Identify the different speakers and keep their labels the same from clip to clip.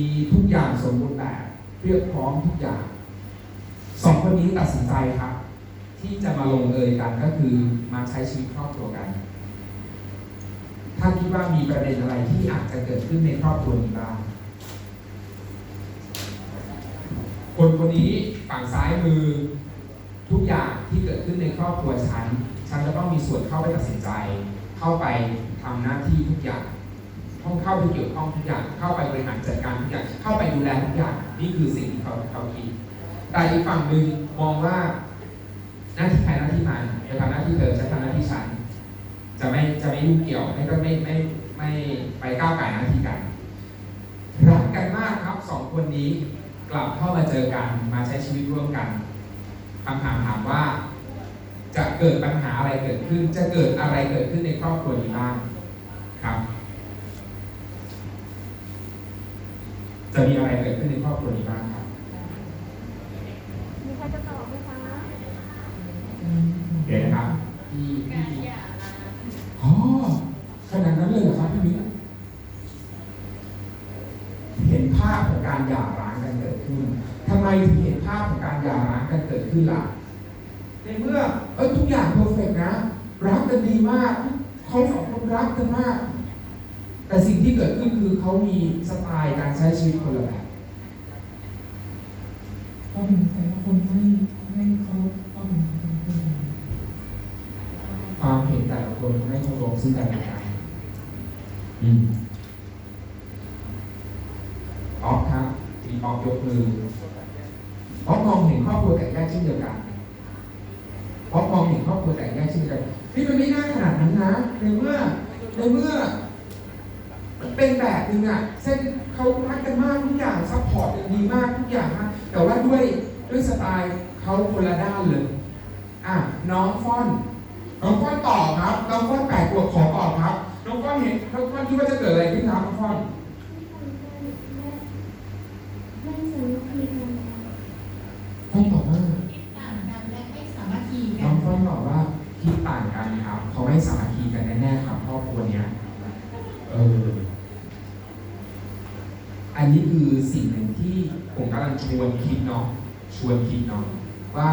Speaker 1: มีทุกอย่างสมบูรณ์แบบเพียบพร้อมทุกอย่างสองคนนี้ตัดสินใจครับ ที่จะมาลงเอยกันก็คือมาใช้ชีวิตครอบครัวกัน ถ้าคิดว่ามีประเด็นอะไรที่อาจจะเกิดขึ้นในครอบครัวนี้บ้างคนคนนี้ฝั่งซ้ายมือทุกอย่างที่เกิดขึ้นในครอบครัวฉัน ฉันจะต้องมีส่วนเข้าไปตัดสินใจ เข้าไปทำหน้าที่ทุกอย่าง้องเข้าไปเกี่ยวข้องทุกอย่าง เข้าไปบริหารจัดการทุกอย่าง เข้าไปดูแลทุกอย่าง นี่คือสิ่งที่เขาเขาคิด แต่อีกฝั่งหนึ่งมองว่าหน้าที่ใครหน้าที่มันจะทำหน้าที่เธอฉันทำหน้าที่ฉัน จะไม่จะไม่ยุ่งเกี่ยว ไม่ก็ไม่ไม่ไม่ไปก้าวไก่หน้าที่กัน รักกันมากครับสองคนนี้กลับเข้ามาเจอกันมาใช้ชีวิตร่วมกันคำถามถามว่า จะเกิดปัญหาอะไรเกิดขึ้น จะเกิดอะไรเกิดขึ้นในครอบครัวนี้บ้างครับ จะมีอะไรเกิดขึ้นในครอบครัวนี้บ้างครับ
Speaker 2: มีใครจะตอบไหมคะ
Speaker 1: เดี๋ยวนะครับพี่พี่
Speaker 3: การหย่าร้าง
Speaker 1: อ๋อขนาดนั้นเลยเหรอครับพี่มิ้นเห็นภาพของการหย่าร้างกันเกิดขึ้นทำไมถึงเห็นภาพของการหย่าร้างกันเกิดขึ้นล่ะ ในเมื่อเออทุกอย่างเพอร์เฟกนะ รักกันดีมากเขาสองคนรักกันมาก แต่สิ่งที่เกิดขึ้นคือเขามีสไตล์การใช้ชีวิตคนละแบบ
Speaker 4: ก็เห็นแต่ละคนไม่ไม่เคาต้องค
Speaker 1: วามเห็นแต่ละคนไม่เคารพซึ่งกันและกันอืมออฟครับมีออฟยกมือออฟมองเห็นครอบครัวแตกแยกเช่นเดียวกันออฟมองเห็นครอบครัวแตกแยกเช่นเดียวกันนี่มันไม่ง่าขนาดนั้นนะในเมื่อในเมื่อ เป็นแบบนึงอะเส้นเขารักกันมากทุกอย่างซัพพอร์ตกันดีมากทุกอย่างมากแต่ว่าด้วยด้วยสไตล์เขาคนละด้านเลยอะน้องฟ้อนน้องฟ้อนตอบครับน้องฟ้อนแปดขวบขอตอบครับน้องฟ้อนเห็นน้องฟ้อนคิดว่าจะเกิดอะไรขึ้นครับน้องฟ้อน
Speaker 2: ไม่สนุกเลยนะ
Speaker 1: ฟ้อนตอบว่า
Speaker 3: คิดต่างกันและไม่สามัคคีกั
Speaker 1: น้อนงฟ้อนตอบว่าคิดต่างกันครับเขาไม่สามัคคีกันแน่ๆครับครอบครัวเนี้ยเอออั นนี้คือสิ่งหนึ่งที่ผมกำลังชวนคิดเนาะชวนคิดเนาะว่า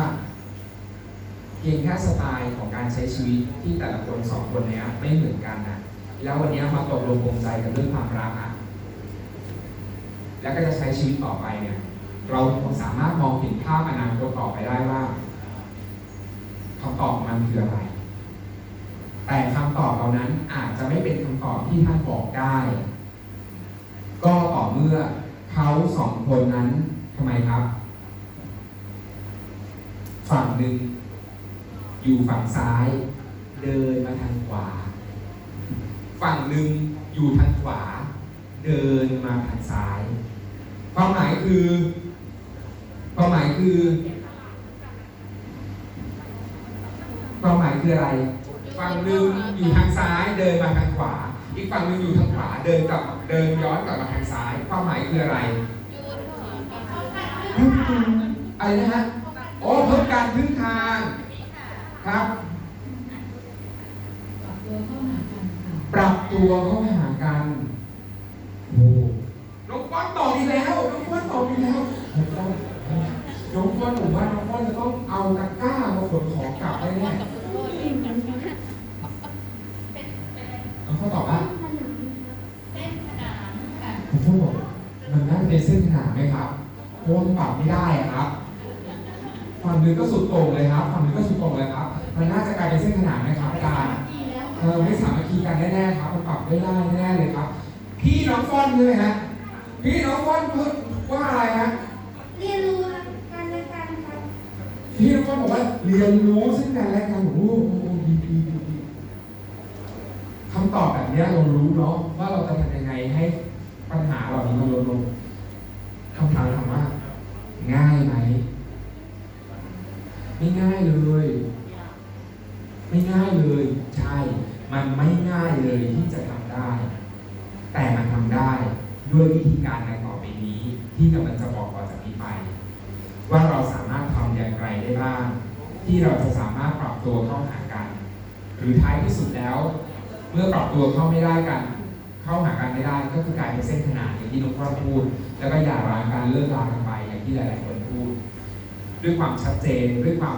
Speaker 1: เพียงแค่สไตล์ของการใช้ชีวิตที่แต่ละคนสองคนเนี้ยไม่เหมือนกันนะแล้ววันนี้มาตกลงปรงใจกันเรื่องความรักอะแล้วก็จะใช้ชีวิตต่อไปเนี่ย เราสามารถมองเห็นภาพอนาคตต่อไปได้ว่าคำตอบมันคืออะไร แต่คำตอบเหล่านั้นอาจจะไม่เป็นคำตอบที่ท่านบอกได้ ก็ต่อเมื่อเขาสองคนนั้นทำไมครับ ฝั่งหนึ่งอยู่ฝั่งซ้าย เดินมาทางขวา ฝั่งหนึ่งอยู่ทางขวา เดินมาทางซ้าย ความหมายคือ ความหมายคือความหมายคืออะไร ฝั่งหนึ่งอยู่ทางซ้ายเดินมาทางขวา อีกฝั่งหนึ่งอยู่ทางขวาเดินกลับเดินย้อนกลับมาทางซ้าย ความหมายคืออะไรอะไรนะฮะโอ้เพิ่มการครึ่งทางครับ
Speaker 4: ปรับตัวเข้าหากัน
Speaker 1: โอ้น้องฟ้อนตอบอีกแล้ว น้องฟ้อนตอบอีกแล้วน้องฟ้อนน้องฟ้อนผมว่าน้องฟ้อนจะต้องเอาตะกร้ามาขนของกลับได้แน่
Speaker 3: กับคุณพ่อ เองกัน
Speaker 1: น้องฟ้อนตอบว่า
Speaker 2: ผนังครับ
Speaker 3: เส้นขนานค่ะ
Speaker 1: น้องฟ้อนบอกมันน่าจะเป็นเส้นขนาดไหมครับเพราะว่ามันปรับไม่ได้อะครับฝั่งหนึ่งก็สุดโต่งเลยครับฝั่งหนึ่งก็สุดโต่งเลยครับ มันน่าจะกลายเป็นเส้นขนาดไหมครับอาจารย์
Speaker 3: ดีแล้ว
Speaker 1: เออไม่สามัคคีกันแน่ๆครับ มันปรับไม่ได้แน่ๆเลยครับ พี่น้องฟ้อนใช่ไหมฮะพี่น้องฟ้อนพูดว่าอะไรฮะ
Speaker 2: เรียนรู้กันและกันครับ
Speaker 1: พี่น้องฟ้อนบอกว่าเรียนรู้ซึ่งกันและกันโอ้โหดีดีดีดีคำตอบแบบนี้เรารู้เนาะว่าเราจะทำยังไงให้ปัญหาเหล่านี้มันลดลงคำถามถามว่า ง่ายไหมไม่ง่ายเลย ไม่ง่ายเลย ใช่ มันไม่ง่ายเลยที่จะทำได้ แต่มันทำได้ด้วยวิธีการในต่อไปนี้ ที่กำลังจะบอกต่อจากนี้ไป ว่าเราสามารถทำอย่างไรได้บ้างที่เราจะสามารถปรับตัวเข้าหากัน หรือท้ายที่สุดแล้ว เมื่อปรับตัวเข้าไม่ได้กัน เข้าหากันไม่ได้ก็คือกลายเป็นเส้นขนานอย่างที่น้องพ่อพูด แล้วก็อย่าร้างกันเลิกลากันไปอย่างที่หลาย ๆ คนพูด ด้วยความชัดเจนด้วยความ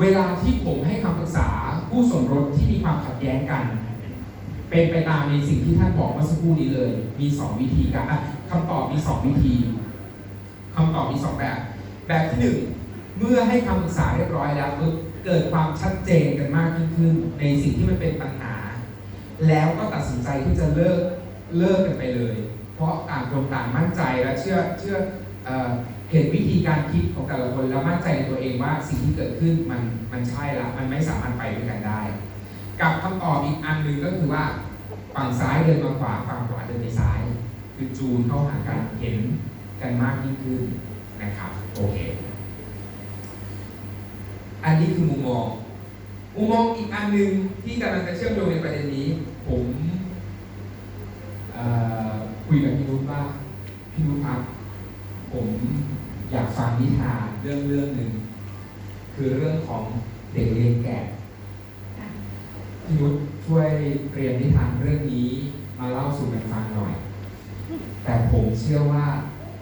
Speaker 1: เวลาที่ผมให้คำปรึกษาผู้สมรสที่มีความขัดแย้งกัน เป็นไปตามในสิ่งที่ท่านบอกเมื่อสักครู่นี้เลย มีสองวิธีการคำตอบมีสองวิธีคำตอบมีสองแบบ แบบที่หนึ่งเมื่อให้คำปรึกษาเรียบร้อยแล้วเกิดความชัดเจนกันมากยิ่งขึ้น ในสิ่งที่มันเป็นปัญหา แล้วก็ตัดสินใจที่จะเลิกเลิกกันไปเลย เพราะต่างคนต่างมั่นใจและเชื่อเชื่อเอเห็นวิธีการคิดของแต่ละคนแล้วมั่นใจในตัวเองว่าสิ่งที่เกิดขึ้นมันมันใช่ละมันไม่สามารถไปด้วยกันได้ กับคำตอบอีกอันหนึ่งก็คือว่าฝั่งซ้ายเดินมาขวาฝั่งขวาเดินไปซ้าย คือจูนเข้าหากันเห็นกันมากยิ่งขึ้นนะครับโอเคอันนี้คือมุมมอง มุมมองอีกอันหนึ่งที่กำลังจะเชื่อมโยงในประเด็นนี้ ผมเอ่อคุยกับพี่นุชว่าพี่นุชครับ ผมอยากฟังนิทานเรื่องเรื่องหนึ่งคือเรื่องของเด็กเรียนแกะพี่นุชช่วยเรียนนิทานเรื่องนี้มาเล่าสู่กันฟังหน่อย แต่ผมเชื่อว่า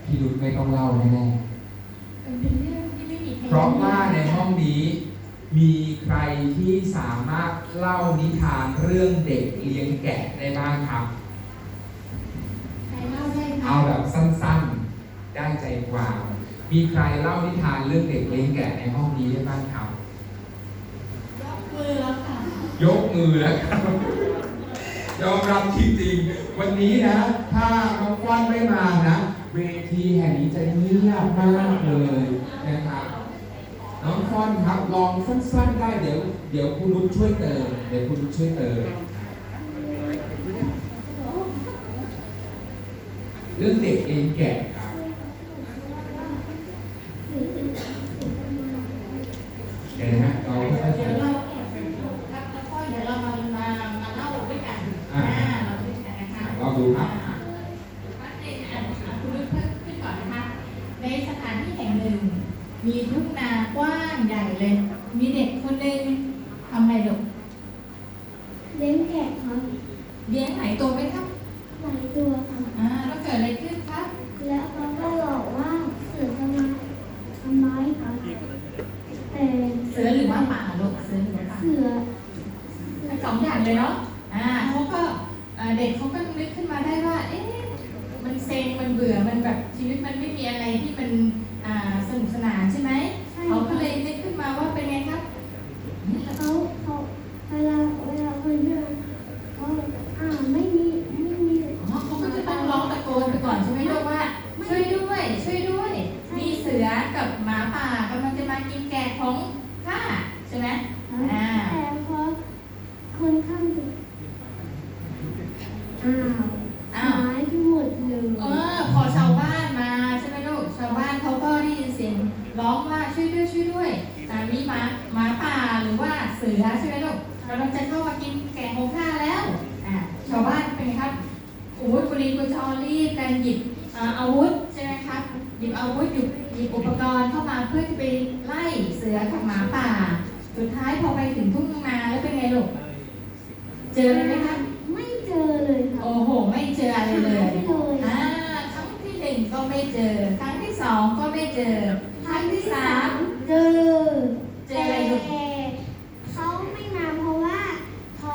Speaker 1: พี่นุชไม่ต้องเล่าแน่ๆ
Speaker 3: มันเป็นเรื่องที่ไม่มีใคร
Speaker 1: เพราะว่าในห้องนี้ มีใครที่สามารถเล่านิทานเรื่องเด็กเลี้ยงแกะได้บ้างครับ
Speaker 3: ใครเล่าได้คะ
Speaker 1: เอาแบบสั้นๆ ได้ใจความ มีใครเล่านิทานเรื่องเด็กเลี้ยงแกะในห้องนี้ได้บ้างครับ
Speaker 3: ยกมือแล้วค่ะ
Speaker 1: ยกมือแล้วครับยอมรับจริงๆ วันนี้นะ ถ้าน้องก้อนไม่มานะ เวทีแห่งนี้จะเงียบมากเลยนะครับ น้องฟอนครับลองสั้นๆได้เดี๋ยว เดี๋ยวคุณนุชช่วยเติมเดี๋ยวคุณนุชช่วยเติมเรื่องเด็กเองแก่ครับเดี๋ยวนะฮะเราค่อยๆ
Speaker 3: เดี๋
Speaker 1: เติ
Speaker 3: ยว
Speaker 1: ม
Speaker 3: เราครับแล้วก็เดี๋ยวเรามามามาเล่าด้วยกัน
Speaker 1: อ่า
Speaker 3: เราด้วยกันนะคะ
Speaker 1: ลองดูครับ
Speaker 3: ว่าในอะอะคุณลุกขึ้นขึ้นก่อนนะคะ ในสถานที่แห่งหนึ่ง มีทุ่งนากว้างใหญ่เลย มีเด็กคนหนึ่งทำอะไรลูก
Speaker 2: เลี้ยงแกะครับ
Speaker 3: เลี้ยงไหนตัวไหมครับ
Speaker 2: หลายตัวครับ
Speaker 3: อ่าแล้วเกิดอะไรขึ้นครับ
Speaker 2: แล้วเขาก็หลอกว่าเสือจะมาทำร้ายครับแต่
Speaker 3: เสือหรือว่าป่าลูกเสือหรือว่าป่า
Speaker 2: เสือ
Speaker 3: ทั้งสองอย่างเลยเนาะ อ่าเขาก็เอ่อเด็กเขาก็นึกขึ้นมาได้ว่า เอ๊ะ มันเซ็ง มันเบื่อ มันแบบชีวิตมันไม่มีอะไรที่มันอ่าสนุกสนานใช่ไหม
Speaker 2: ใช่
Speaker 3: เขา
Speaker 2: ค
Speaker 3: ก็
Speaker 2: รับ
Speaker 3: เลยนึกขึ้นมาว่าเป็นไงครับ
Speaker 2: เขาเขาเวลาเวลาคนเดินเขาอ่าไม่มีไม่มี
Speaker 3: อ๋อเขาก็จะต้องร้องตะโกนไปก่อนใช่ไหมลูกว่า ช่วยด้วย ช่วยด้วย มีเสือกับหมาป่ากำลังจะมากินแกะของข้าใช่ไหม อ่า
Speaker 2: แต่พอคนข้างถึงอ้าว
Speaker 3: อ้าว
Speaker 2: หายไปหมดเลย
Speaker 3: เออพอชาวบ้านมาใช่ไหมลูกชาวบ้านเขาก็ได้ยินเสียงร้องว่าช่วยด้วยช่วยด้วยอ่ามีหมาหมาป่าหรือว่าเสือใช่ไหมลูกกำลังจะเข้ามากินแกะของข้าแล้วอ่าชาวบ้านเป็นไงครับโอ้ยกุลีกุจอรีบกันหยิบอ่าอาวุธใช่ไหมครับหยิบอาวุธหยิบหยิบอุปกรณ์เข้ามาเพื่อที่ไปไล่เสือกับหมาป่า สุดท้ายพอไปถึงทุ่งนาแล้วเป็นไงลูกเจออะไรไหมครับ
Speaker 2: ไม่เจอเลยครับ
Speaker 3: โอ้โห ไม่เจออะไรเลย
Speaker 2: หายไปเลย
Speaker 3: อ่าครั้งที่หนึ่งก็ไม่เจ อ ครั้งที่สองก็ไม่เจอ ครั้งที่สาม
Speaker 2: เจอ
Speaker 3: เจออะไรลูก
Speaker 2: แต่เขาไม่มาเพราะว่าเขา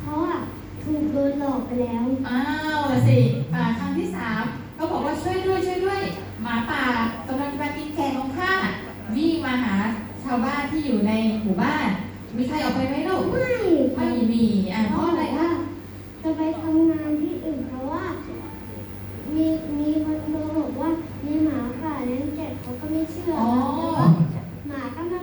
Speaker 2: เขาอะถูกโดนหลอกไปแล้ว
Speaker 3: อ้าวละสิอ่าครั้งที่สามก็บอกว่าช่วยด้วยช่วยด้วย หมาป่ากำลังจะมากินแกะของข้าวิ่งมาหาชาวบ้านที่อยู่ในหมู่บ้าน มีใครออกไปไหมลูก
Speaker 2: ไม่
Speaker 3: ไม่มีอ่าเพ
Speaker 2: เขา
Speaker 3: ราะ
Speaker 2: บ
Speaker 3: อะไร
Speaker 2: อก
Speaker 3: คะ
Speaker 2: ว่าจะไปทำงานที่อื่นเพราะว่า มีมีคนโกหกว่ามีหมาป่าเลี้ยงแกะ เขาก็ไม่เชื่อ
Speaker 3: อ๋อ
Speaker 2: หมาก็มา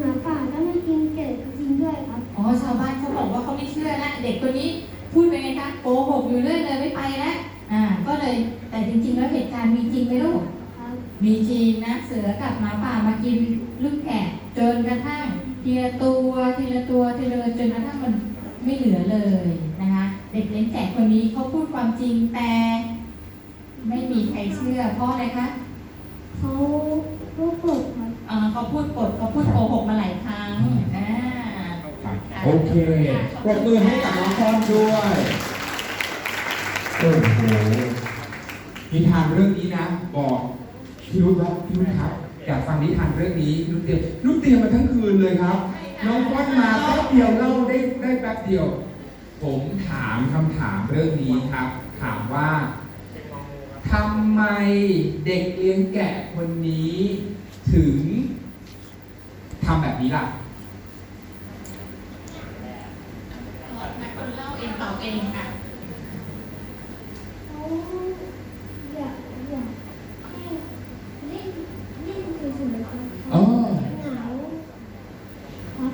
Speaker 2: หมาป่าก็มากินแกะจริงด้วยครับ
Speaker 3: อ๋อ ชาวบ้านเขาบอกว่าเขาไม่เชื่อแล้วเด็กคนนี้พูดไปไงคะโกหกอยู่เรื่อยเลยไม่ไปแล้วอ่า ก็เลยแต่จริงๆ แล้วเหตุการณ์มีจริงไหมลูก
Speaker 2: ครับ
Speaker 3: มีจริงนะเสือกับหมาป่ามากินลูกแกะจนกระทั่งทีละตัวทีละตัวทีละตัวจนกระทั่งมันไม่เหลือเลยนะคะ เด็กเลี้ยงแกะคนนี้เขาพูดความจริงแต่ ไม่มีใครเชื่อเพราะอะไรคะ
Speaker 2: เขาเขากดครับ
Speaker 3: เอ่อเขาพูดปดเขาพูดโกหกมาหลายครั้งอ่า
Speaker 1: โอเคปรบมือให้กับน้องฟอนด้วยนิทานเรื่องนี้นะ บอกพี่รุธว่าพี่รุธครับอยากฟังนิทานเรื่องนี้พี่รุธเตรียมรุธเตรียมมาทั้งคืนเลยครับ น้องฟอนมาแป๊บเดียวเล่าได้ได้แป๊บเดียว ผมถามคำถามเรื่องนี้ครับ ถามว่า ทำไมเด็กเลี้ยงแกะคนนี้ถึงทำแบบนี้ล่ะ
Speaker 3: นักคนเล่าเองตอบเองค่ะ
Speaker 2: เขาอยากอยากให้เล่นเล่นเฉยๆครับ
Speaker 1: อ๋อ
Speaker 2: เหงาครับ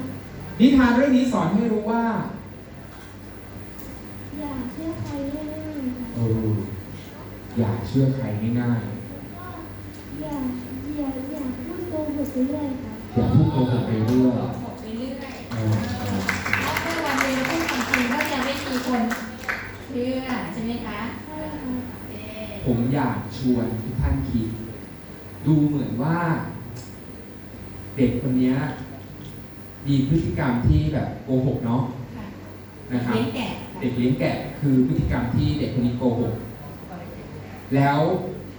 Speaker 1: นิทานเรื่องนี้สอนให้รู้ว่า
Speaker 2: อยากเชื่อใครง่ายๆครับ
Speaker 1: เออ อย่าเชื่อใครง่าย
Speaker 2: อยากอยากอยากพูดโกหกไปเรื่อยครับ
Speaker 1: ๆอย่าพูดโกหกไปเรื่อย
Speaker 3: บอกไปเรื่อย
Speaker 1: เออเออ
Speaker 3: เพราะเมื่อวันหนึงพูดความจริงก็จะไม่มีคนเชื่อใช่ไหมคะ
Speaker 2: ใช่ครับ
Speaker 3: เอ๊ะ
Speaker 1: ผมอยากชวนทุกท่านคิด ดูเหมือนว่า เด็กคนเนี้ยมีพฤติกรรมที่แบบโกหกเนาะ
Speaker 3: ค่ะ
Speaker 1: นะครับ
Speaker 3: เลี้ยงแกะค่ะ
Speaker 1: เด็กเลี้ยงแกะคือพฤติกรรมที่เด็กคนนี้โกหก แล้ว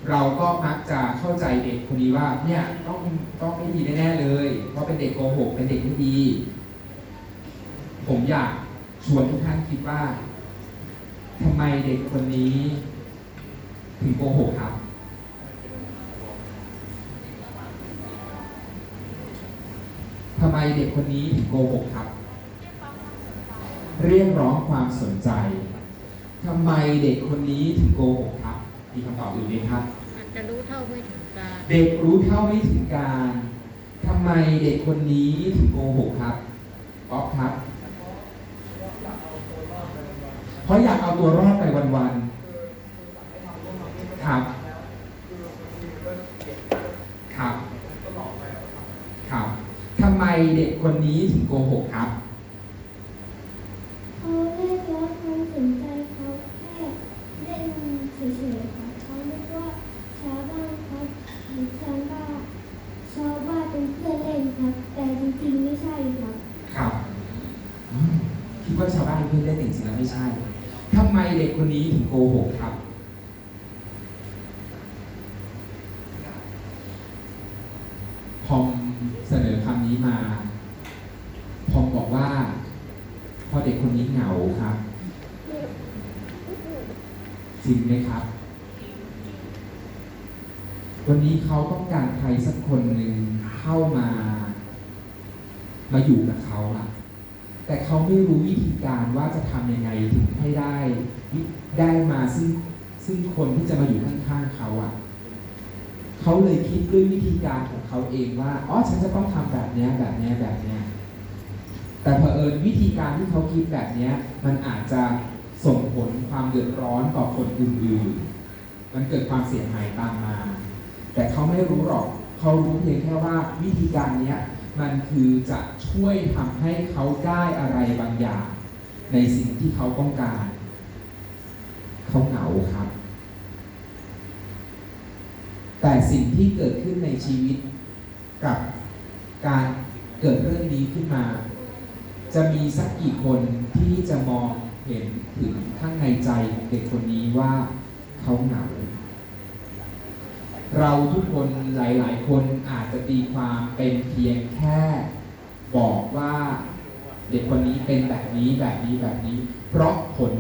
Speaker 1: เราก็มักจะเข้าใจเด็กคนนี้ว่าเนี่ยต้องต้องไม่ดีแน่ๆเลยเพราะเป็นเด็กโกหกเป็นเด็กไม่ดี ผมอยากชวนทุกท่านคิดว่าทำไมเด็กคนนี้ ถึงโกหกครับ ทำไมเด็กคนนี้ถึงโกหกครับ เรียกร้องความสนใจ ทำไมเด็กคนนี้ถึงโกหกครับ มีคำตอบอื่นไหมครับ
Speaker 5: อาจจะรู้เท่าไม่ถึงการ
Speaker 1: เด็กรู้เท่าไม่ถึงการทำไมเด็กคนนี้ถึงโกหกครับป๊อปครับ เพราะอยากเอาตัวรอดไปวันๆ ครับ ครับ ครับทำไมเด็กคนนี้ถึงโกหกครับ
Speaker 2: เขาเรียกร้องความสนใจเขาแค่เล่นเฉยๆครับเขาเรียกว่าชาวบ้านครับหรือชาวบ้านชาวบ้านเป็นเพื่อนเล่นครับ แต่จริงๆไม่ใช่ครับ
Speaker 1: ครับอืมคิดว่าชาวบ้านเพื่อนเล่นจริงๆแล้วไม่ใช่ ทำไมเด็กคนนี้ถึงโกหกครับ พอมเสนอคำนี้มา พอมบอกว่าเพอเด็กคนนี้เหงาครับ จริงไหมครับ วันนี้เขาต้องการใครสักคนหนึ่งเข้ามา มาอยู่กับเขาอะแต่เขาไม่รู้วิธีการว่าจะทำยังไงถึงให้ได้ได้มาซึ่งซึ่งคนที่จะมาอยู่ข้างๆเขาอะเขาเลยคิดด้วยวิธีการของเขาเองว่าอ๋อฉันจะต้องทำแบบเนี้ยแบบเนี้ยแบบเนี้ยแต่เผอิญวิธีการที่เขาคิดแบบเนี้ยมันอาจจะส่งผลความเดือดร้อนต่อคนอื่นๆ มันเกิดความเสียหายตามมา แต่เขาไม่รู้หรอก เขารู้เพียงแค่ว่าวิธีการนี้มันคือจะช่วยทำให้เขาได้อะไรบางอย่าง ในสิ่งที่เขาต้องการ เขาเหงาครับ แต่สิ่งที่เกิดขึ้นในชีวิตกับการเกิดเรื่องนี้ขึ้นมา จะมีสักกี่คนที่จะมองเห็นถึงข้างในใจของเด็กคนนี้ว่าเขาเหงา เราทุกคนหลาย ๆ คนอาจจะตีความเป็นเพียงแค่บอกว่าเด็กคนนี้เป็นแบบนี้แบบนี้แบบนี้ เพราะผล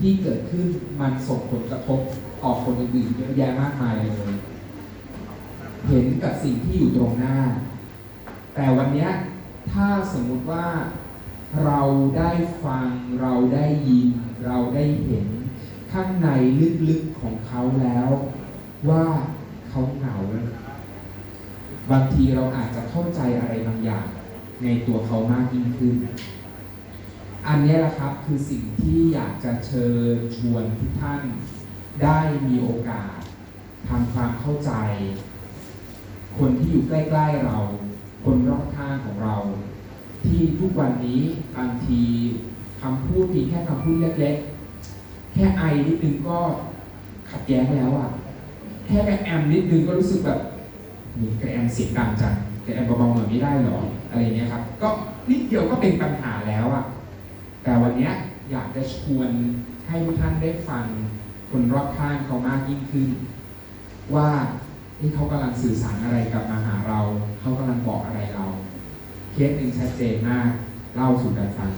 Speaker 1: ที่เกิดขึ้นมันส่งผลกระทบต่อคนอื่นๆเยอะแยะมากมายเลยเห็นกับสิ่งที่อยู่ตรงหน้า แต่วันนี้ถ้าสมมุติว่าเราได้ฟังเราได้ยิน เราได้เห็นข้างในลึกๆของเขาแล้วว่า เขาเหงา บางทีเราอาจจะเข้าใจอะไรบางอย่าง ในตัวเขามากยิ่งขึ้น อันนี้แหละครับคือสิ่งที่อยากจะเชิญชวนทุกท่าน ได้มีโอกาสทำความเข้าใจ คนที่อยู่ใกล้ ๆเรา คนรอบข้างของเรา ที่ทุกวันนี้บางทีคำพูดเพียงแค่คำพูดเล็กๆ แค่ไอนิดนึงก็ขัดแย้งแล้วอะ แค่กระแอมนิดนึงก็รู้สึกแบบนี่กระแอมเสียงดังจังกระแอมเบาๆหน่อยไม่ได้หรออะไรเงี้ยครับ ก็นิดเดียวก็เป็นปัญหาแล้วอะแต่วันเนี้ยอยากจะชวนให้ทุกท่านได้ฟังคนรอบข้างเขามากยิ่งขึ้น ว่านี่เขากำลังสื่อสารอะไรกับมาหาเรา เขากำลังบอกอะไรเรา เคสหนึ่งชัดเจนมากเล่าสู่กันฟัง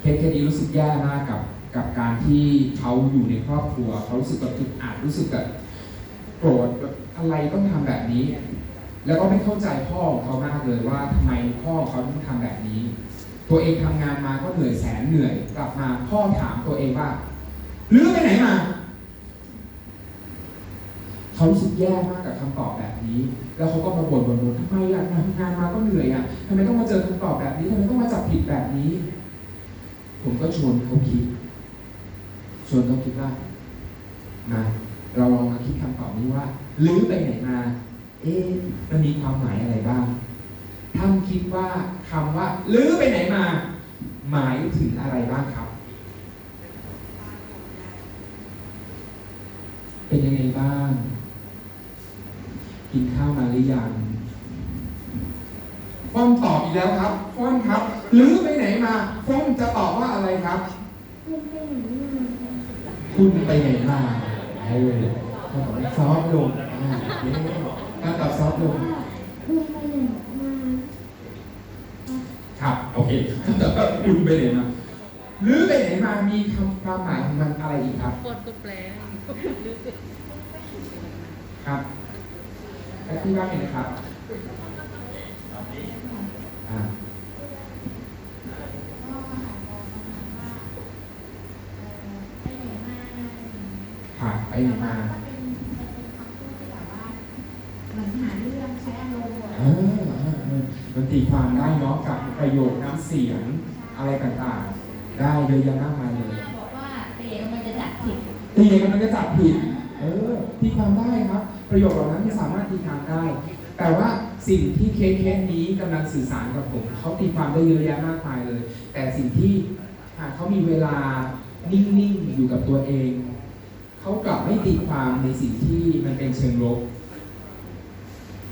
Speaker 1: เคสเคสนี้รู้สึกแย่มากกับกับการที่เขาอยู่ในครอบครัว เขารู้สึกแบบอึดอัดรู้สึกแบบ โกรธแบบอะไรต้องทำแบบนี้ แล้วก็ไม่เข้าใจพ่อของเขามากเลยว่าทำไมพ่อเขาต้องทำแบบนี้ ตัวเองทำงานมาก็เหนื่อยแสนเหนื่อยกลับมาพ่อถามตัวเองว่าลื้อไปไหนมาเขารู้สึกแย่มากกับคำตอบแบบนี้ แล้วเขาก็มาบ่นบ่นบ่นทำไมอะทำงานมาก็เหนื่อยอะทำไมต้องมาเจอคำตอบแบบนี้ทำไมต้องมาจับผิดแบบนี้ ผมก็ชวนเขาคิดชวนเขาคิดว่ามา เราลองมาคิดคำตอบนี้ว่าลื้อไปไหนมา เอ๊ะมันมีความหมายอะไรบ้างท่านคิดว่าคำว่าลื้อไปไหนมา หมายถึงอะไรบ้างครับ เป็นยังไงบ้าง กินข้าวมาหรือยังฟ้อมตอบอีกแล้วครับฟ้อมครับลื้อไปไหนมาฟ้อมจะตอบว่าอะไรครับ
Speaker 2: คุณไปไหนมา ครับ
Speaker 1: คุณไปไหนมาเออถ้าตอบซอฟต์ลงอ่าโอเคถ้าตอบซอฟต์ลง
Speaker 2: ว่าคุณไปไหนมา
Speaker 1: ครับโอเคถ้าตอบว่าคุณไปไหนมาหรือไปไหนมามีคำความหมายของมันอะไรอีกครับ
Speaker 5: โคตรก็แปล
Speaker 1: ครับแล้วพี่ว่าไงนะครับอ่า
Speaker 3: ก็อาจจะประมาณว่าเอ่อไปไหนมา
Speaker 1: ค่ะ ไปไหนมา
Speaker 3: ก็เป็นเป็นคำพูดที่แบบว่าเหมือนหาเรื่องใช้อารมณ์
Speaker 1: เออเออเออมันตีความได้เนาะกับประโยคน้ำเสียงอะไรต่างๆ ได้เยอะแยะมากมายเลย
Speaker 3: บอกว่าเต๋มันจะจับผิด
Speaker 1: ตีกันมันก็จับผิด เออตีความได้ครับ ประโยคเหล่านั้นสามารถตีความได้ แต่ว่าสิ่งที่เคสเคสนี้กำลังสื่อสารกับผมเขาตีความได้เยอะแยะมากมายเลย แต่สิ่งที่หากเขามีเวลานิ่งๆอยู่กับตัวเอง เขากลับไม่ตีความในสิ่งที่มันเป็นเชิงลบ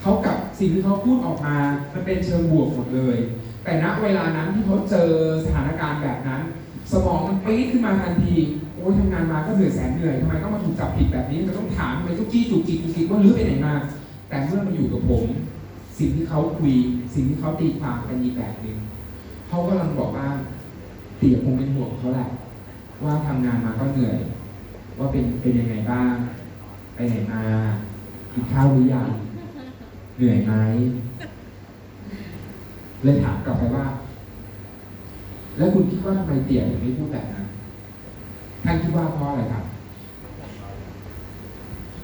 Speaker 1: เขากลับสิ่งที่เขาพูดออกมามันเป็นเชิงบวกหมดเลย แต่ณเวลานั้นที่เขาเจอสถานการณ์แบบนั้น สมองมันปี๊ดขึ้นมาทันทีโอ้ยทำงานมาก็เหนื่อยแสนเหนื่อยทำไมต้องมาถูกจับผิดแบบนี้ทำไมันต้องถามทำไมทุกจี้จุกจิกจุกจิกว่าลื้อไปไหนมาแต่เมื่อมาอยู่กับผม สิ่งที่เขาคุย สิ่งที่เขาตีความเป็นอีกแบบหนึ่งเขากำลังบอกว่าเตี่ยคงเป็นห่วงเขาแหละว่าทำงานมาก็เหนื่อย ว่าเป็นเป็นยังไงบ้าง ไปไหนมากินข้าวหรือยังเหนื่อยไหมเลยถามกลับไปว่า แล้วคุณคิดว่าทำไมเตี่ยถึงไม่พูดแบบนั้นท่านคิดว่าเพราะอะไรครับ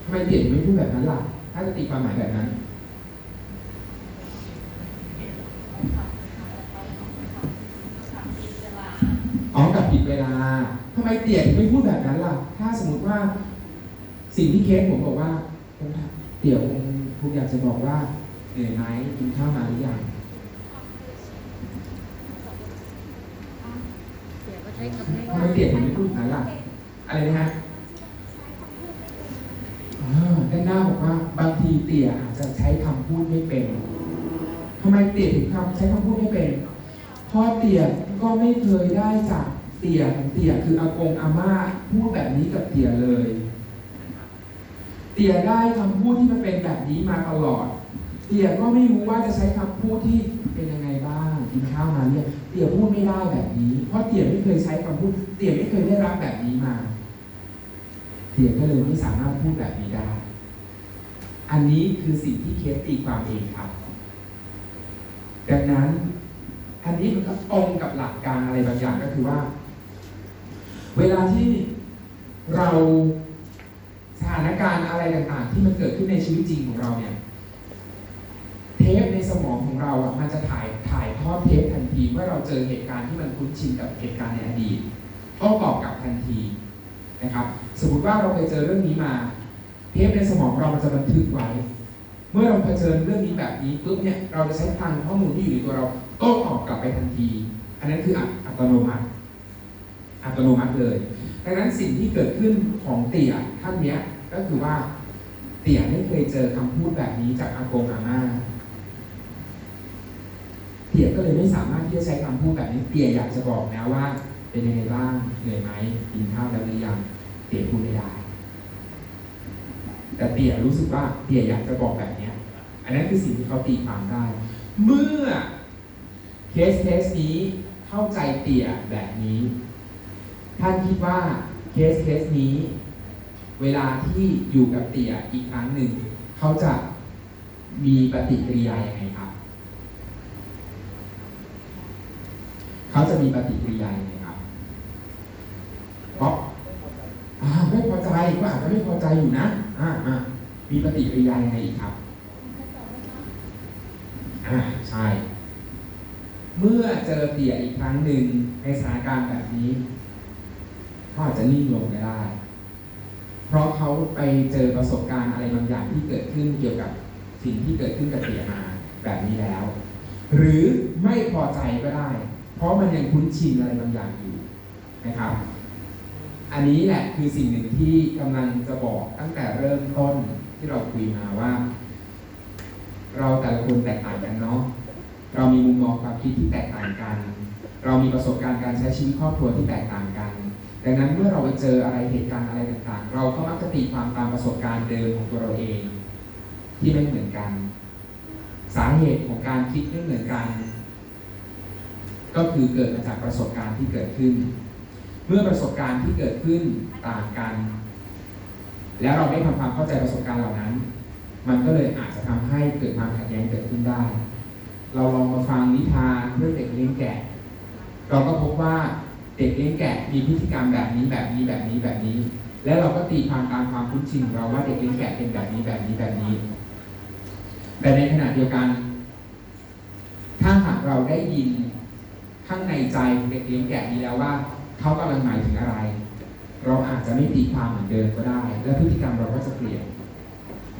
Speaker 1: ทำไมเตี่ยถึงไม่พูดแบบนั้นล่ะ ถ้าจะตีความหมายแบบนั้น อ๋อกับ ผิดเวลาทำไมเตี่ยถึงไม่พูดแบบนั้นล่ะ ถ้าสมมติว่า สิ่งที่เคสผมบอกว่าคงเตี่ยคงคงอยากจะบอกว่าเหนื่อยไหมกินข้าวมาหรือยัง
Speaker 5: เดี๋ยวก็ใช้คำง่าย
Speaker 1: ทำไมเตี่ยถึงไม่พูดแบบนั้นล่ะ อะไรนะฮะอ่าด้านหน้าบอกว่าบางทีเตี่ยอาจจะใช้คำพูดไม่เป็นทำไมเตี่ยถึงคำใช้คำพูดไม่เป็นเพราะเตี่ยก็ไม่เคยได้จาก เตี่ยของเตี่ยคืออากงอาม่าพูดแบบนี้กับเตี่ยเลย เตี่ยได้คำพูดที่มันเป็นแบบนี้มาตลอด เตี่ยก็ไม่รู้ว่าจะใช้คำพูดที่เป็นยังไงบ้างกินข้าวมาเนี่ยเตี่ยพูดไม่ได้แบบนี้ เพราะเตี่ยไม่เคยใช้คำพูด เตี่ยไม่เคยได้รับแบบนี้มา เตี่ยก็เลยไม่สามารถพูดแบบนี้ได้ อันนี้คือสิ่งที่เคสตีความเองครับดังนั้นอันนี้มันก็ตรงกับหลักการอะไรบางอย่างก็คือว่า เวลาที่เราสถานการณ์อะไรต่างๆ ที่มันเกิดขึ้นในชีวิตจริงของเราเนี่ย เทปในสมองของเราอะมันจะถ่ายถ่ายทอดเทปทันทีเมื่อเราเจอเหตุการณ์ที่มันคุ้นชินกับเหตุการณ์ในอดีตก็บอกกลับทันทีนะครับ สมมติว่าเราเคยเจอเรื่องนี้มา เทปในสมองเรามันจะบันทึกไว้ เมื่อเราเผชิญเรื่องนี้แบบนี้ปุ๊บเนี่ยเราจะใช้ทางข้อมูลที่อยู่ในตัวเราโต้ตอบกลับไปทันที อันนั้นคืออัตโนมัติ อัตโนมัติเลย ดังนั้นสิ่งที่เกิดขึ้นของเตี่ยท่านเนี้ยก็คือว่าเตี่ยไม่เคยเจอคำพูดแบบนี้จากอากงอาม่าเตี่ยก็เลยไม่สามารถที่จะใช้คำพูดแบบนี้เตี่ยอยากจะบอกนะว่า เป็นยังไงบ้างเหนื่อยไหมกินข้าวแล้วหรือยังเตี๋ยพูดไม่ได้ แต่เตี๋ยรู้สึกว่าเตี๋ยอยากจะบอกแบบเนี้ย อันนั้นคือสิ่งที่เขาตีความได้ เมื่อเคสเคสนี้เข้าใจเตี่ยแบบนี้ ท่านคิดว่าเคสเคสนี้ เวลาที่อยู่กับเตี่ยอีกครั้งหนึ่ง เขาจะมีปฏิกิริยาอยังไงครับ เขาจะมีปฏิกิริยายังไงครับเพราะไม่พอใจก็อาจจะไม่พอใจอยู่นะอ่าอ่ามีปฏิกิริยาอยังไงอีกครับอ่าใช่ เมื่อเจอเตี่ยอีกครั้งหนึ่งในสถานการณ์แบบนี้ เขาอาจจะนิ่งลงก็ได้ เพราะเขาไปเจอประสบการณ์อะไรบางอย่างที่เกิดขึ้นเกี่ยวกับสิ่งที่เกิดขึ้นกับเตี่ยมาแบบนี้แล้ว หรือไม่พอใจก็ได้ เพราะมันยังคุ้นชินอะไรบางอย่างอยู่นะครับ อันนี้แหละคือสิ่งหนึ่งที่กำลังจะบอกตั้งแต่เริ่มต้นที่เราคุยมาว่า เราแต่ละคนแตกต่างกันเนาะเรามีมุมมองความคิดที่แตกต่างกัน เรามีประสบการณ์การใช้ชีวิตครอบครัวที่แตกต่างกัน ดังนั้นเมื่อเราไปเจออะไรเหตุการณ์อะไรต่างๆ เราก็มักจะตีความตามประสบการณ์เดิมของตัวเราเอง ที่ไม่เหมือนกัน สาเหตุของการคิดไม่เหมือนกัน ก็คือเกิดมาจากประสบการณ์ที่เกิดขึ้น เมื่อประสบการณ์ที่เกิดขึ้นต่างกัน แล้วเราไม่ทำความเข้าใจประสบการณ์เหล่านั้น มันก็เลยอาจจะทำให้เกิดความขัดแย้งเกิดขึ้นได้ เราลองมาฟังนิทานเรื่องเด็กเลี้ยงแกะ เราก็พบว่า เด็กเลี้ยงแกะมีพฤติกรรมแบบนี้แบบนี้แบบนี้แบบนี้ และเราก็ตีความตามความคุ้นชินเราว่าเด็กเลี้ยงแกะเป็นแบบนี้แบบนี้แบบนี้ แต่ในขณะเดียวกัน ถ้าหากเราได้ยินข้างในใจของเด็กเลี้ยงแกะนี้แล้วว่าเขากำลังหมายถึงอะไร เราอาจจะไม่ตีความเหมือนเดิมก็ได้ และพฤติกรรมเราก็จะเปลี่ยน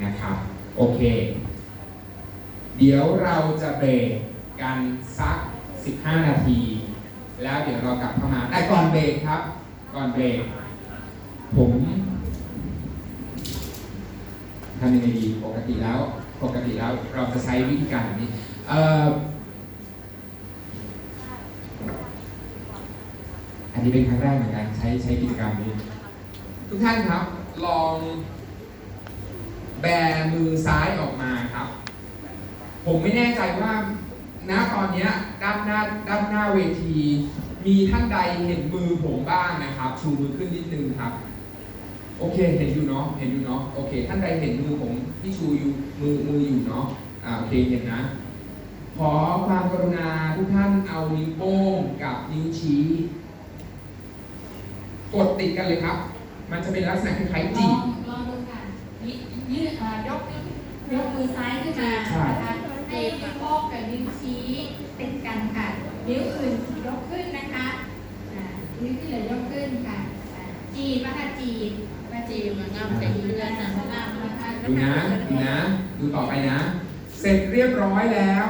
Speaker 1: นะครับ โอเค เดี๋ยวเราจะเบรกกันสัก 15 นาที แล้วเดี๋ยวเรากลับเข้ามาแต่ก่อนเบรกครับ ก่อนเบรกผมทำยังไงดีปกติแล้ว ปกติแล้วเราจะใช้วิธีการแบบนี้เอ่อันนี้เป็นครั้งแรกเหมือนกันใช้ใช้กิจกรรมนี้ ทุกท่านครับ ลองแบมือซ้ายออกมาครับ ผมไม่แน่ใจว่า ณตอนเนี้ยด้านหน้าด้านหน้าเวที มีท่านใดเห็นมือผมบ้างนะครับ ชูมือขึ้นนิดนึงครับ โอเค เห็นอยู่เนาะ เห็นอยู่เนาะ โอเค ท่านใดเห็นมือผมที่ชูอยู่มือมืออยู่เนาะ อ่าโอเคเห็นนะ ขอความกรุณาทุกท่านเอานิ้วโป้งกับนิ้วชี้กดติดกันเลยครับ มันจะเป็นลักษณะคล้ายๆ
Speaker 3: ล
Speaker 1: จี
Speaker 3: อบงลองดูค่ะยืดยืดอ่ายกยกมือซ้ายขึ้นมา
Speaker 1: ใช่
Speaker 3: นะคะ ให้นิ้วโป้งกับนิ้วชี้ติดกันค่ะ นิ้วอื่นยกขึ้นนะคะนิ้วที่เหลือยกขึ้นค่ะ จีบนะคะจีบมาจีบ
Speaker 5: มันงามใจเพื่อนนะ
Speaker 3: สนามนะคะ
Speaker 1: ดูนะดูนะ ดูต่อไปนะ เสร็จเรียบร้อยแล้ว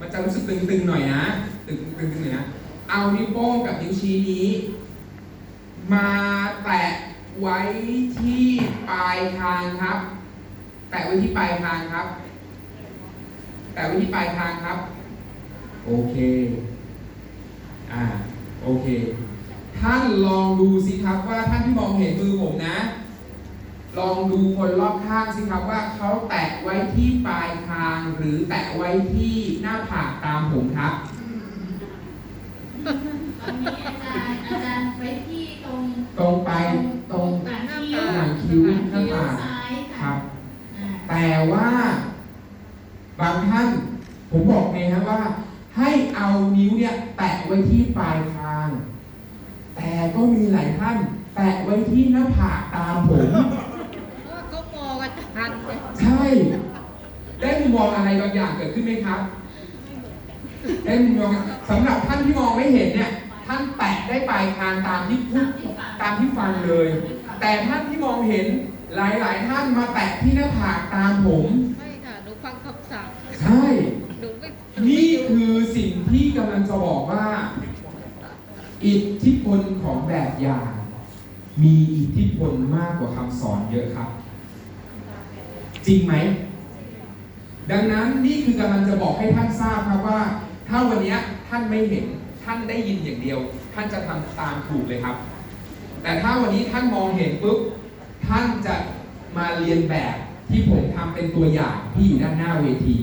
Speaker 1: มันจะรู้สึกตึงๆหน่อยนะตึงๆตึงๆหน่อยนะเอานิ้วโป้งกับนิ้วชี้นี้ มาแตะไว้ที่ปลายคางครับ แตะไว้ที่ปลายคางครับ แตะไว้ที่ปลายคางครับ โอเค อ่า โอเค ท่านลองดูสิครับว่าท่านที่มองเห็นมือผมนะ ลองดูคนรอบข้างสิครับว่าเขาแตะไว้ที่ปลายคางหรือแตะไว้ที่หน้าผากตามผมครับ
Speaker 3: อันนี้อาจารย์อาจารย์ไว้ที่ตรง
Speaker 1: ตรงไปตรง
Speaker 3: หางคิ้ว
Speaker 1: หางคิ้ว
Speaker 3: หาง
Speaker 1: ข้าง
Speaker 3: คิ้ว
Speaker 1: ปาก
Speaker 3: ซ้าย
Speaker 1: ค
Speaker 3: ค่ะ
Speaker 1: รับ
Speaker 3: อ่า
Speaker 1: แต่ว่าบางท่าน ผมบอกไงฮะว่า ให้เอานิ้วเนี่ยแตะ ไว้ที่ปลายคาง แต่ก็มีหลายท่านแตะไว้ที่หน้าผากตามผม
Speaker 5: ก็มองกันทันเลย
Speaker 1: ใช่ ได้มุมมองอะไรบางอย่างเกิดขึ้นไหมครับ ได้มุมมองสำหรับท่านที่มองไม่เห็นเนี่ย ท่านแตะได้ปลายคางตามที่พูดตามที่ฟังเลย แต่ท่านที่มองเห็นหลายๆ ท่านมาแตะที่หน้าผากตามผม
Speaker 5: ไม่ค่ะหนูฟังคำสั่ง
Speaker 1: ใช่
Speaker 5: หนูไม่
Speaker 1: นี่คือสิ่งที่กำลังจะบอกว่า อิทธิพ ลของแบบอย่าง มีอิทธิพลมากกว่าคำสอนเยอะครับ จริงไหม ดังนั้นนี่คือกำลังจะบอกให้ท่านทราบครับว่า ถ้าวันนี้ท่านไม่เห็นท่านได้ยินอย่างเดียว ท่านจะทำตามถูกเลยครับ แต่ถ้าวันนี้ท่านมองเห็นปุ๊บท่านจะมาเรียนแบบที่ผมทำเป็นตัวอย่างที่อยู่ด้านหน้าเวที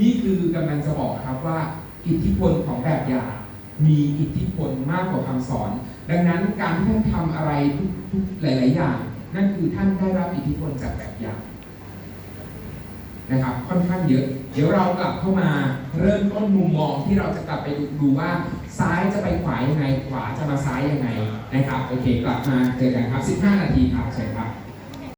Speaker 1: นี่คือกำลังจะบอกครับว่า อิทธิพลของแบบอย่าง มีอิทธิพลมากกว่าคำสอน ดังนั้นการที่ท่านทำอะไรทุกทุกหลาย ๆ อย่าง นั่นคือท่านได้รับอิทธิพลจากแบบอย่างนะครับค่อนข้างเยอะ เดี๋ยวเรากลับเข้ามาเริ่มต้นมุมมองที่เราจะกลับไปดูดูว่าซ้ายจะไปขวายังไง ขวาจะมาซ้ายยังไงนะครับโอเค กลับมาเจอกันครับ 15 นาทีครับเชิญครับ